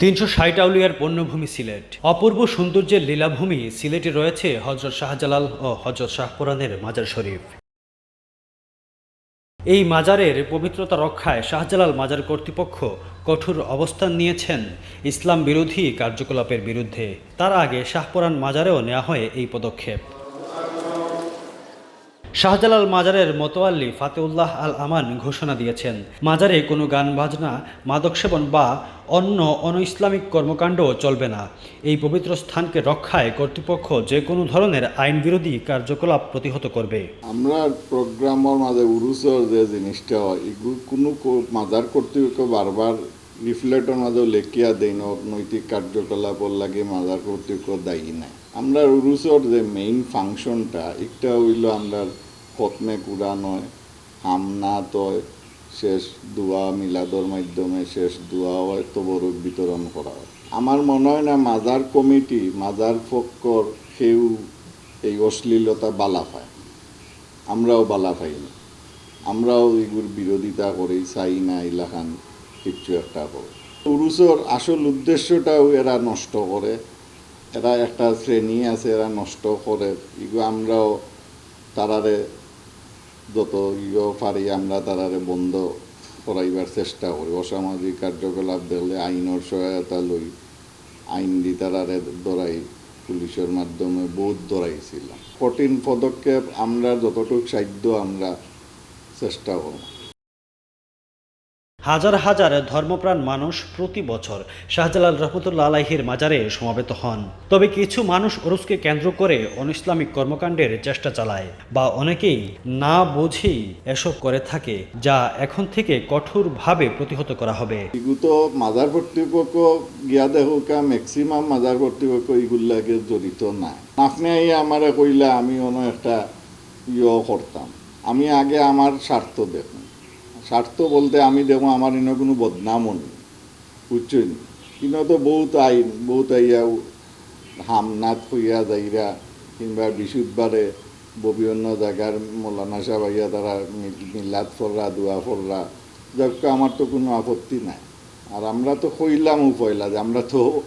তিনশো ষাট আউলিয়ার পণ্যভূমি সিলেট। অপূর্ব সৌন্দর্যের লীলাভূমি সিলেটে রয়েছে হজরত শাহজালাল ও হজরত শাহপুরানের মাজার শরীফ। এই মাজারের পবিত্রতা রক্ষায় শাহজালাল মাজার কর্তৃপক্ষ কঠোর অবস্থান নিয়েছেন ইসলাম বিরোধী কার্যকলাপের বিরুদ্ধে। তার আগে শাহপুরান মাজারেও নেওয়া হয় এই পদক্ষেপ। শাহজালাল মাজারের মোতোয়াল্লি ফাতেউল্লাহ আল আমান ঘোষণা দিয়েছেন। মাজারে কোনো গান, বাজনা মাদক সেবন বা অন্য অন ইসলামিক কর্মকাণ্ড চলবে না। এই পবিত্র স্থানকে রক্ষায় কর্তৃপক্ষ যে কোনো ধরনের আইন বিরোধী কার্যকলাপ প্রতিহত করবে। আমরা প্রোগ্রামের মাঝে উরুসর যে জিনিসটা হয় কোনো মাজার কর্তৃপক্ষ বারবার লিফলেটের মাঝে লেখিয়া দেয় নৈতিক কার্যকলাপর লাগে মাজার কর্তৃপক্ষ দায়ী নাই। আমরা উরুসর যে মেইন ফাংশনটা একটা হইল আমরা খতমে কুরআন হয় হামনাত হয় শেষ দোয়া মিলাদর মাধ্যমে, শেষ দোয়া হয় তবরক বিতরণ করা হয়। আমার মনে হয় না মাজার কমিটি, মাজার ফক্কর সেও এই অশ্লীলতা বালা পায় আমরাও বালা পাই না। আমরাও এগুর বিরোধিতা করি চাই না ইলাখান কিচ্ছু একটা করে। উরুসর আসল উদ্দেশ্যটাও এরা নষ্ট করে। এরা একটা শ্রেণি আছে, এরা নষ্ট করে। এগুলো আমরাও তারারে যত ইয়ে পারি, আমরা তারারে বন্ধ করাইবার চেষ্টা করি। অসামাজিক কার্যকলাপ দেখলে আইনের সহায়তা লই। আইন দি তারারে দরাই পুলিশের মাধ্যমে বহুত দরাইছিলাম কঠিন পদক্ষেপ আমরা, যতটুকু সাধ্য আমরা চেষ্টা করব। হাজার হাজার ধর্মপ্রাণ মানুষ প্রতি বছর শাহজালাল রহমতুল্লা আলাহির মাজারে সমাবেত হন। তবে কিছু মানুষ ওরসকে কেন্দ্র করে অনইসলামিক কর্মকাণ্ডের চেষ্টা চালায় বা অনেকেই না বুঝেই এসব করে থাকে, যা এখন থেকে কঠোরভাবে প্রতিহত করা হবে। এগুলো তো মাজার কর্তৃপক্ষ গিয়া দেখোকা ম্যাক্সিমাম মাজার কর্তৃপক্ষ এগুলাকে জড়িত নাই। আপনি আমারে কইলে আমি অন্য একটা ইয়ে করতাম। আমি আগে আমার স্বার্থ দেখুন। স্বার্থ বলতে আমি দেখো আমার ইনো কোনো বদনামও নেই বুঝছেন কিন্তু তো বহুত আইন বহুত আইয়া হামনাথ হইয়া যাইরা কিংবা বিশুদ্ধবারে বিভিন্ন জায়গার মৌলানা সাহেব আইয়া তারা মি- মিলাদ ফররা, দোয়া ফররা, যাক, আমার তো কোনো আপত্তি নাই। আর আমরা তো কইলাম পয়লা যে আমরা তো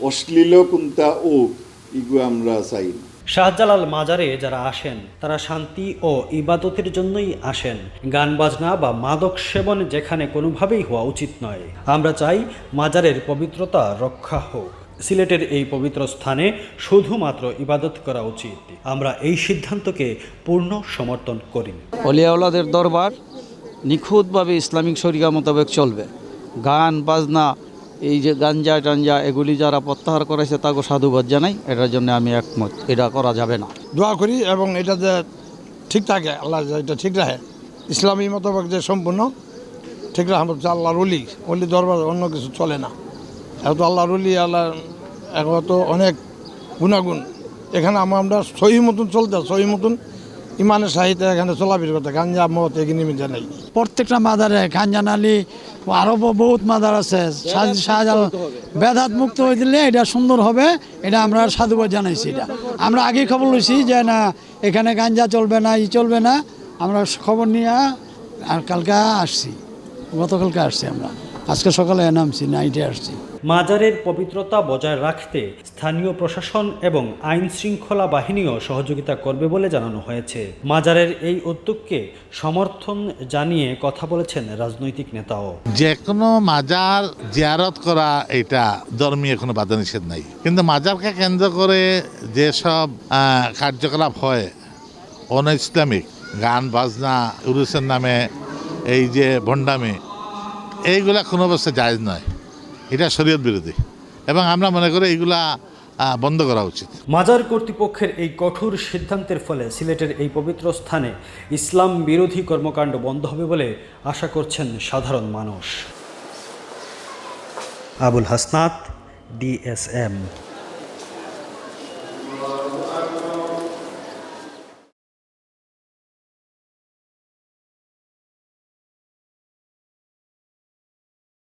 অশ্লীল কোনটা ও, ইগু আমরা চাই না। শাহজালাল মাজারে যারা আসেন, তারা শান্তি ও ইবাদতের জন্যই আসেন। গান বাজনা বা মাদক সেবন যেখানে কোনোভাবেই হওয়া উচিত নয়। আমরা চাই মাজারের পবিত্রতা রক্ষা হোক। সিলেটের এই পবিত্র স্থানে শুধুমাত্র ইবাদত করা উচিত। আমরা এই সিদ্ধান্তকে পূর্ণ সমর্থন করি। অলিয়াওলাদের দরবার নিখুঁতভাবে ইসলামিক শরিয়া মোতাবেক চলবে। গান, বাজনা এই যে গাঞ্জা টাঞ্জা এগুলি যারা প্রত্যাহার করেছে, তাকে সাধুবাদ জানাই। এটার জন্য আমি একমত। এটা করা যাবে না। দোয়া করি এবং এটা যে ঠিক থাকে, আল্লাহ এটা ঠিক রাখে। ইসলামী মতবাক যে সম্পূর্ণ, ঠিক রাখা। আল্লাহর অলি অলি দরবার অন্য কিছু চলে না। এত আল্লাহর অলি আল্লাহ এখন তো অনেক গুণাগুণ। এখানে আমরা সহি মতন চলতে, সহি মতন ইমানের সাহিত্যে এখানে চলাফির করতে গাঞ্জা মত এগিয়ে নিমিতে নেই। প্রত্যেকটা মাদারে খানজানালি আরও বহুত মাদার আছে। শাহ- শাহজালাল বেদাত মুক্ত হয়ে দিলে এটা সুন্দর হবে এটা আমরা সাধুবাদ জানাইছি এটা। আমরা আগে খবর লইছি যে না এখানে গাঞ্জা চলবে না ই চলবে না। আমরা খবর নিয়ে আর কালকে আসছি। গতকালকে আসছি আমরা। আজকে সকালে নামছি নাইটে আসছি। মাজারের পবিত্রতা বজায় রাখতে স্থানীয় প্রশাসন এবং আইন শৃঙ্খলা বাহিনীও সহযোগিতা করবে বলে জানানো হয়েছে। মাজারের এই উদ্যোগকে সমর্থন জানিয়ে কথা বলেছেন রাজনৈতিক নেতাও। যে কোনো মাজার জিয়ারত করা এটা ধর্মীয় কোনো বাধা নিষেধ নাই। কিন্তু মাজারকে কেন্দ্র করে যেসব কার্যকলাপ হয় অন ইসলামিক গান বাজনা উরুসের নামে এই যে ভণ্ডামি, এইগুলা কোনো অবস্থায় জায়জ নয়। এটা শরীয়ত বিরোধী। এবং আমরা মনে করি এইগুলা বন্ধ করা উচিত। মাজার কর্তৃপক্ষের এই কঠোর সিদ্ধান্তের ফলে সিলেটের এই পবিত্র স্থানে ইসলাম বিরোধী কর্মকাণ্ড বন্ধ হবে বলে আশা করছেন সাধারণ মানুষ। আবুল হাসনাত, ডিএসএম।